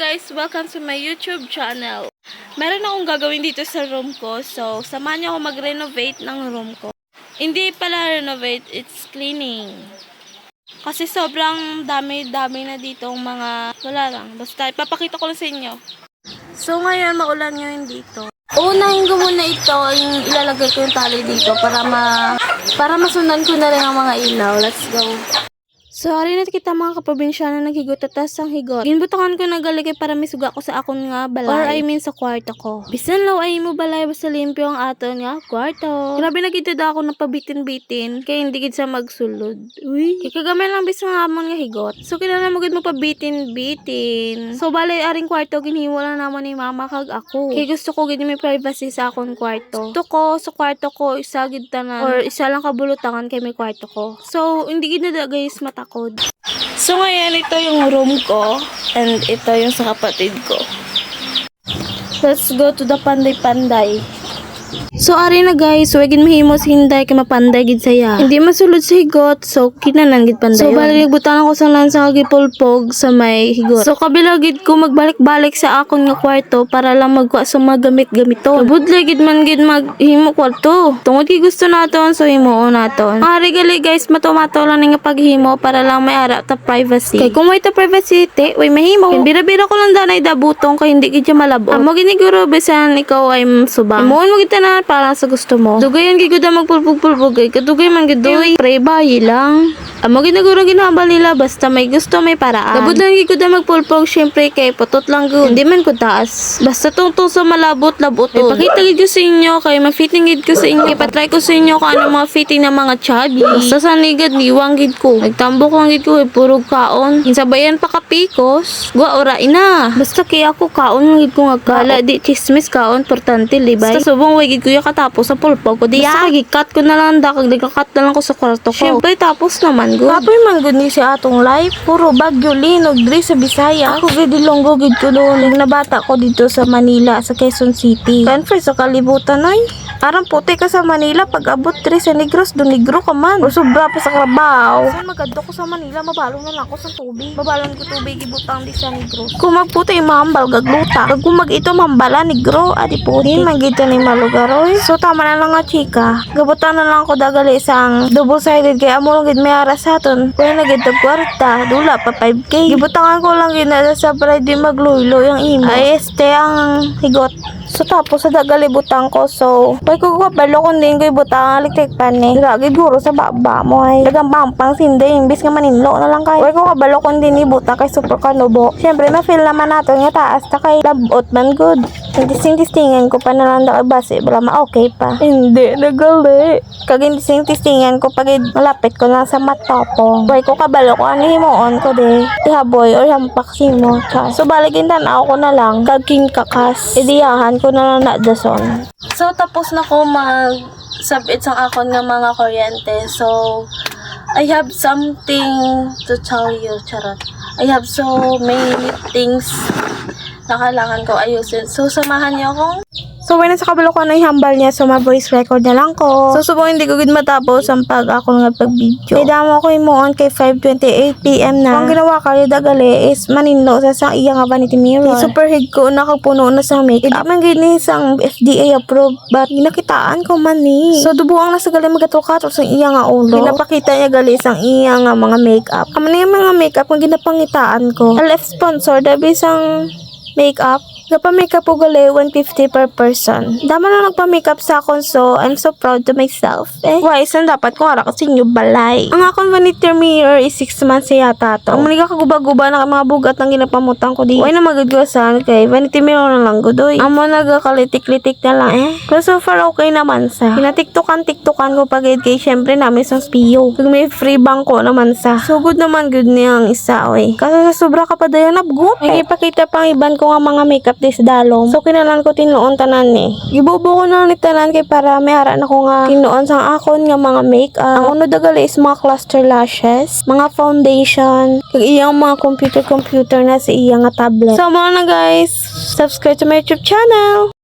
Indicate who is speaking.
Speaker 1: guys, welcome to my YouTube channel. Meron akong gagawin dito sa room ko, so samahan niyo ako mag-renovate ng room ko. Hindi pala renovate, it's cleaning. Kasi sobrang dami-dami na dito mga, wala lang, basta ipapakita ko lang sa inyo. So ngayon, maulan ngayon dito. Unahin ko muna ito, yung ilalagay ko yung tali dito para ma para masundan ko na rin ang mga ilaw. Let's go. So, ari na kita mga kaprobinsya na naghigot at tas ang higot. Ginbutangan ko nagaligay para misuga ko sa akon nga balay. Or I mean sa kwarto ko. Bisan law ay mo balay basta limpyo ang aton nga kwarto. Grabe na gito da ako napabitin-bitin. Kaya hindi gid sa magsulod. Uy. Kaya kagamay lang bis nga amon nga higot. So, kinala mo gid mo pa bitin-bitin. So, balay aring kwarto ginhimo lang naman ni mama kag ako. Kaya gusto ko gid may privacy sa akon kwarto. Gusto ko sa kwarto ko isa gid tanan or isa lang kabulutangan kay may kwarto ko. So, hindi gid na da guys matakod. So ngayon, ito yung room ko. And ito yung sa kapatid ko. Let's go to the Panday-Panday. So, ari na guys, wagin mahimos hinday kay mapanday gid saya. Hindi masulod sa higot, so kinanan gid panday. So, balik butan ako sa lansa kag gipulpog sa may higot. So, kabila gid ko magbalik-balik sa akon nga kwarto para lang magwa sa mga gamit-gamiton. Budlay gid man gid maghimo kwarto. Tungod kay gusto naton, so himuon naton. Ari gali guys, matumato lang nga paghimo para lang may ara ta privacy. Kay kung may ta privacy, te, way mahimo. Bira-bira ko lang danay dabutong kay hindi gid siya malabo. Amo giniguro bisan ikaw ay subang. Himuon mo gid tanan para sa gusto mo. Dugayan gid gud magpulpog-pulpog kay kadugay man gid. Pre bayi lang. Amo ginaguro ginahambal nila basta may gusto may paraan. Labot lang gid gud magpulpog syempre kay putot lang gud. Hindi man ko taas. Basta tungtong sa malabot-labot. May pakita gid ko sa inyo kay ma-fitting gid ko sa inyo. Ipatry ko sa inyo kung ano mga fitting ng mga chubby. Basta sa nigad niwang gid ko. Nagtambok lang gid ko eh, puro kaon. Insabayan pa ka pikos. Gwa ora ina. Basta kay ako kaon gid ko nga kala di chismis kaon importante libay. Basta subong way gid ko yung katapos sa pulpog ko di Basta gikat ko na lang da kag nagkakat na lang ko sa kwarto ko. Syempre tapos naman gud. Kapoy man gud ni si atong life. Puro bagyo linog diri sa Bisaya. Ako gid ilonggo gid ko doon. Nabata ko dito sa Manila sa Quezon City. Country sa kalibutan ay. Arang puti ka sa Manila pag abot diri sa Negros do negro ka man. O sobra pa sa Carabao. Saan magadto ko sa Manila mabalong na lang ako sa tubig. Mabalon ko tubig ibutang di sa Negros. Kung magputi mambal gagluta. Kag kung mag ito mambala negro adi puti man gito ni malugaroy. So tama na lang nga chika. Gabutan na lang ko dagali sang double sided kay amo lang gid may ara sa aton. Kuya na gid og kwarta, dula pa 5k. Gibutangan ko lang gid na sa para di magluylo yung imo. Ay este ang higot. So tapos sa dagali butang ko so Way ko ko balo kung din ko butang electric pan eh. Lagi guro sa baba mo ay. Dagang pampang sinde imbis nga maninlo na lang kay. Way ko kabalo kung din ibutang kay super kanubo. Syempre na feel naman nato nga taas ta kay labot man good. Tisting-tistingan ko pa na lang daw base bala ma okay pa. Hindi nagali. Kagin tisting-tistingan ko pag malapit ko na sa matopong. Way ko kabalo ko ano himuon ko de. Ihaboy or hampaksi mo. So baligin tanaw ko na lang kagking kakas. Idiyahan ko na lang na dason. So tapos na ko mag submit sa akon ng mga kuryente. So I have something to tell you, charot. I have so many things na kailangan ko ayusin. So, samahan niyo akong So, when nasa kabalo ko na ihambal niya, so ma-voice record na lang ko. So, subong hindi ko gud matapos ang pag ako nga pag-video. Kaya damo ko imuon kay 5.28pm na. Ang ginawa ka dagali is maninlo sa sang iya nga vanity mirror. Kay super hig ko nakapuno na sa make. Hindi man gid ni sang FDA approved but ginakitaan ko man ni. So, dubuang na sa gali magatukato sa iya nga ulo. Pinapakita niya gali sang iya nga mga makeup. Na yung mga makeup kung ginapangitaan ko. LF sponsor, dabi sang makeup. Nagpa-makeup po gali 150 per person. Dama na nagpa-makeup sa akon so I'm so proud to myself. Eh, why isang dapat ko ara kasi inyo balay. Ang akong vanity mirror is 6 months yata to. Ang maniga kaguba-guba na mga bugat ng ginapamutang ko di. Why na magagwasan kay vanity mirror na lang gudoy. Amo nagakalitik-litik na lang eh. Pero so far okay naman sa. Kinatiktukan tiktukan ko pagid kay syempre namin sa spiyo. Kag may free bangko naman sa. So good naman good niyang isa oy. Kasi sa sobra ka pa nabgut. May ipakita pang iban ko nga mga makeup dis dalom. So kinalan ko tinuon tanan ni. Gibubo ko na tanan kay para may hara na ko nga tinuon sang akon nga mga makeup. Ang uno dagali is mga cluster lashes, mga foundation, kag iyang mga computer computer na sa iyang nga tablet. So mo na guys, subscribe to my YouTube channel.